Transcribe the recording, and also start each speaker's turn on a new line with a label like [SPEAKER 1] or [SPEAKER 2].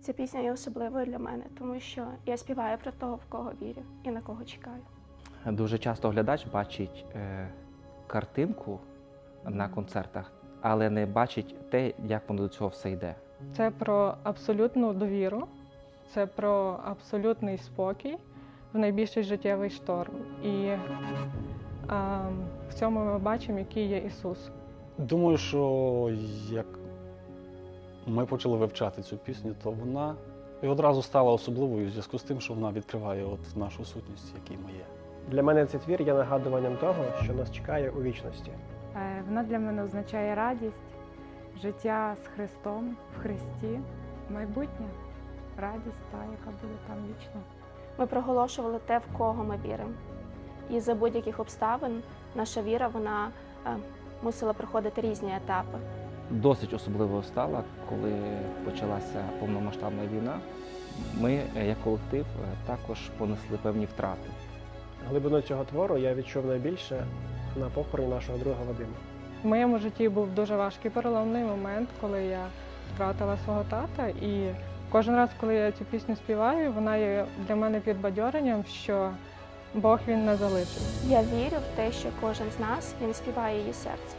[SPEAKER 1] Ця пісня є особливою для мене, тому що я співаю про того, в кого вірю і на кого чекаю.
[SPEAKER 2] Дуже часто глядач бачить е, картинку на концертах, але не бачить те, як воно до цього все йде.
[SPEAKER 3] Це про абсолютну довіру, це про абсолютний спокій в найбільший життєвий шторм. І а, в цьому ми бачимо, який є Ісус.
[SPEAKER 4] Думаю, що як ми почали вивчати цю пісню, то вона і одразу стала особливою в зв'язку з тим, що вона відкриває от нашу сутність, якій ми є.
[SPEAKER 5] Для мене цей твір є нагадуванням того, що нас чекає у вічності.
[SPEAKER 6] Е, Вона для мене означає радість, життя з Христом в Христі, майбутнє, радість та, яка буде там вічно.
[SPEAKER 1] Ми проголошували те, в кого ми віримо. І за будь-яких обставин наша віра вона е, мусила проходити різні етапи.
[SPEAKER 2] Досить особливою стала, коли почалася повномасштабна війна. Ми, е, як колектив, е, також понесли певні втрати.
[SPEAKER 5] Глибину цього твору я відчув найбільше на похороні нашого друга Вадима.
[SPEAKER 3] В моєму житті був дуже важкий переломний момент, коли я втратила свого тата. І кожен раз, коли я цю пісню співаю, вона є для мене підбадьоренням, що Бог він не залишив.
[SPEAKER 1] Я вірю в те, що кожен з нас він співає її серце.